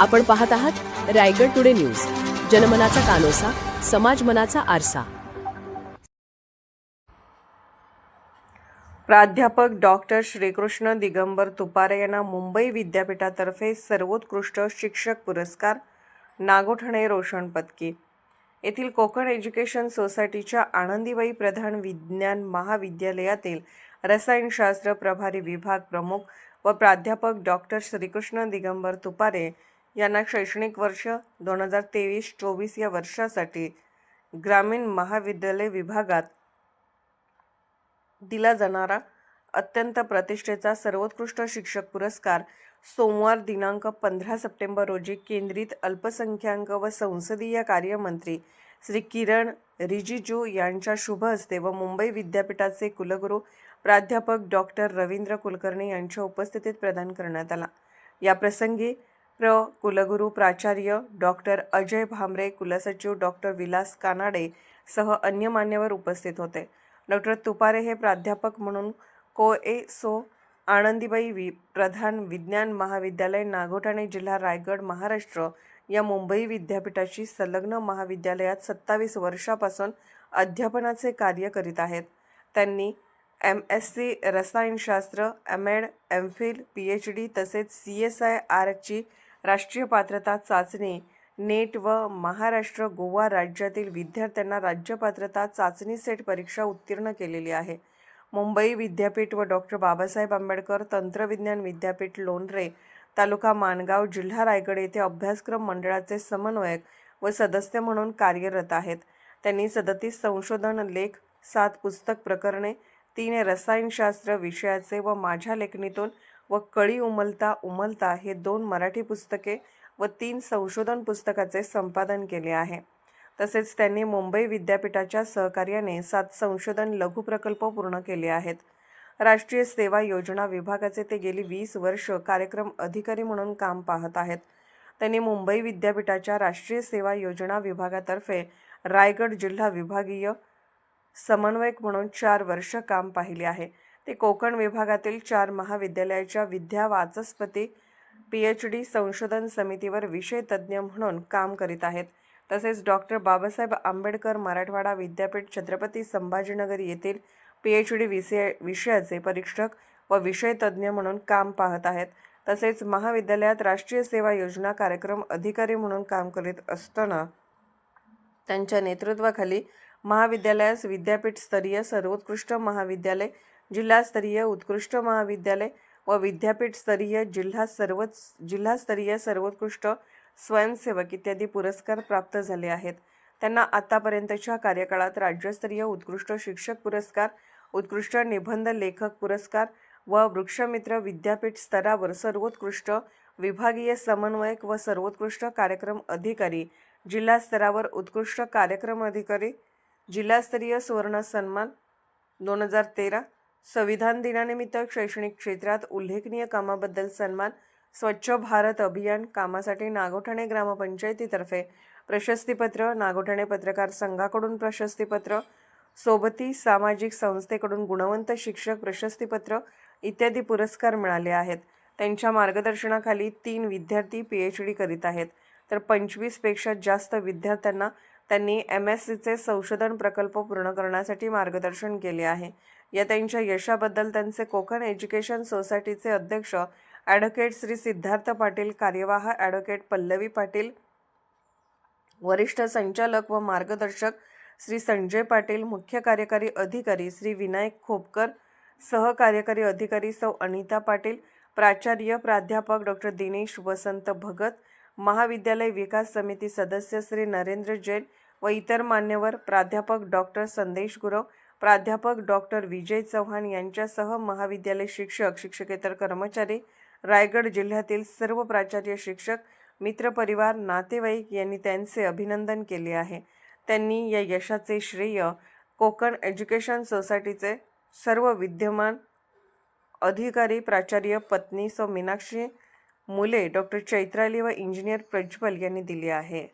आपण पाहत आहात रायगड टुडे न्यूज. जनमनाचा कानोसा समाज मनाचा आरसा. प्राध्यापक डॉक्टर श्रीकृष्ण दिगंबर तुपारे यांना मुंबई विद्यापीठातर्फे सर्वोत्कृष्ट शिक्षक पुरस्कार नागोठणे रोशन पदकी. येथील कोकण एज्युकेशन सोसायटीच्या आनंदीबाई प्रधान विज्ञान महाविद्यालयातील रसायनशास्त्र प्रभारी विभाग प्रमुख व प्राध्यापक डॉक्टर श्रीकृष्ण दिगंबर तुपारे यांना शैक्षणिक वर्ष दोन हजार तेवीस चोवीस या वर्षासाठी ग्रामीण महाविद्यालय विभागात दिला जाणारा अत्यंत प्रतिष्ठेचा सर्वोत्कृष्ट शिक्षक पुरस्कार सोमवार दिनांक पंधरा सप्टेंबर रोजी केंद्रित अल्पसंख्याक व संसदीय कार्यमंत्री श्री किरण रिजिजू यांच्या शुभ हस्ते व मुंबई विद्यापीठाचे कुलगुरू प्राध्यापक डॉक्टर रवींद्र कुलकर्णी यांच्या उपस्थितीत प्रदान करण्यात आला. या प्रसंगी प्र कुलगुरू प्राचार्य डॉक्टर अजय भामरे कुलसचिव डॉक्टर विलास कानाडे सह अन्य मान्यवर उपस्थित होते. डॉक्टर तुपारे हे प्राध्यापक म्हणून को ए सो आनंदीबाई वि प्रधान विज्ञान महाविद्यालय नागोठाणे जिल्हा रायगड महाराष्ट्र या मुंबई विद्यापीठाशी संलग्न महाविद्यालयात सत्तावीस वर्षापासून अध्यापनाचे कार्य करीत आहेत. त्यांनी एम एस सी रसायनशास्त्र M Ed M Phil P H D तसेच सी एस आय आरची राष्ट्रीय पात्रता चाचणी. नेट व महाराष्ट्र गोवा राज्यातील विद्यार्थ्यांना राज्य पात्रता चाचणी सेट परीक्षा उत्तीर्ण केलेली आहे. मुंबई विद्यापीठ व डॉक्टर बाबासाहेब आंबेडकर तंत्रविज्ञान विद्यापीठ लोणरे तालुका माणगाव जिल्हा रायगड येथे अभ्यासक्रम मंडळाचे समन्वयक व सदस्य म्हणून कार्यरत आहेत. त्यांनी सदतीस संशोधन लेख सात पुस्तक प्रकरणे तीन रसायनशास्त्र विषयाचे व माझ्या लेखणीतून व कळी उमलता उमलता हे दोन मराठी पुस्तके व तीन संशोधन पुस्तकाचे संपादन केले आहे. तसेच त्यांनी मुंबई विद्यापीठाच्या सहकार्याने सात संशोधन लघुप्रकल्प पूर्ण केले आहेत. राष्ट्रीय सेवा योजना विभागाचे ते गेली वीस वर्ष कार्यक्रम अधिकारी म्हणून काम पाहत आहेत. त्यांनी मुंबई विद्यापीठाच्या राष्ट्रीय सेवा योजना विभागातर्फे रायगड जिल्हा विभागीय समन्वयक म्हणून चार वर्ष काम पाहिले आहे. ते कोकण विभागातील चार महाविद्यालयाच्या विद्या वाचस्पती पी एच डी संशोधन समितीवर विषय तज्ज्ञ म्हणून काम करीत आहेत. तसेच डॉक्टर बाबासाहेब आंबेडकर मराठवाडा विद्यापीठ छत्रपती संभाजीनगर येथील पी एच डी विषय विषयाचे परीक्षक व विषय तज्ज्ञ म्हणून काम पाहत आहेत. तसेच महाविद्यालयात राष्ट्रीय सेवा योजना कार्यक्रम अधिकारी म्हणून काम करीत असताना त्यांच्या नेतृत्वाखाली महाविद्यालयास विद्यापीठ स्तरीय सर्वोत्कृष्ट महाविद्यालय जिल्हास्तरीय उत्कृष्ट महाविद्यालय व विद्यापीठस्तरीय जिल्हा सर्वच जिल्हास्तरीय सर्वोत्कृष्ट स्वयंसेवक इत्यादी पुरस्कार प्राप्त झाले आहेत. त्यांना आतापर्यंतच्या कार्यकाळात राज्यस्तरीय उत्कृष्ट शिक्षक पुरस्कार उत्कृष्ट निबंध लेखक पुरस्कार व वृक्षमित्र विद्यापीठ स्तरावर सर्वोत्कृष्ट विभागीय समन्वयक व सर्वोत्कृष्ट कार्यक्रम अधिकारी जिल्हा स्तरावर उत्कृष्ट कार्यक्रम अधिकारी जिल्हास्तरीय सुवर्ण सन्मान दोन हजार तेरा संविधान दिनानिमित्त शैक्षणिक क्षेत्रात उल्लेखनीय कामाबद्दल सन्मान स्वच्छ भारत अभियान कामासाठी नागोठाणे ग्रामपंचायतीतर्फे प्रशस्तीपत्र नागोठाणे पत्रकार संघाकडून प्रशस्तीपत्र सोबती सामाजिक संस्थेकडून गुणवंत शिक्षक प्रशस्तीपत्र इत्यादी पुरस्कार मिळाले आहेत. त्यांच्या मार्गदर्शनाखाली तीन विद्यार्थी पी एच डी करीत आहेत. तर पंचवीसपेक्षा जास्त विद्यार्थ्यांना त्यांनी एम एस सीचे संशोधन प्रकल्प पूर्ण करण्यासाठी मार्गदर्शन केले आहे. या त्यांच्या यशाबद्दल त्यांचे कोकण एज्युकेशन सोसायटीचे अध्यक्ष ॲडव्होकेट श्री सिद्धार्थ पाटील कार्यवाह ॲडव्होकेट पल्लवी पाटील वरिष्ठ संचालक व मार्गदर्शक श्री संजय पाटील मुख्य कार्यकारी अधिकारी श्री विनायक खोपकर सहकार्यकारी अधिकारी सौ अनिता पाटील प्राचार्य प्राध्यापक डॉक्टर दिनेश वसंत भगत महाविद्यालय विकास समिती सदस्य श्री नरेंद्र जैन व इतर मान्यवर प्राध्यापक डॉक्टर संदेश गुरव प्राध्यापक डॉक्टर विजय चव्हाण यांच्यासह महाविद्यालय शिक्षक शिक्षकेतर कर्मचारी रायगड जिल्ह्यातील सर्व प्राचार्य शिक्षक मित्रपरिवार नातेवाईक यांनी त्यांचे अभिनंदन केले आहे. त्यांनी या यशाचे श्रेय कोकण एज्युकेशन सोसायटीचे सर्व विद्यमान अधिकारी प्राचार्य पत्नी सौ मीनाक्षी मुले डॉक्टर चैत्राली व इंजिनियर प्रज्वल यांनी दिले आहे.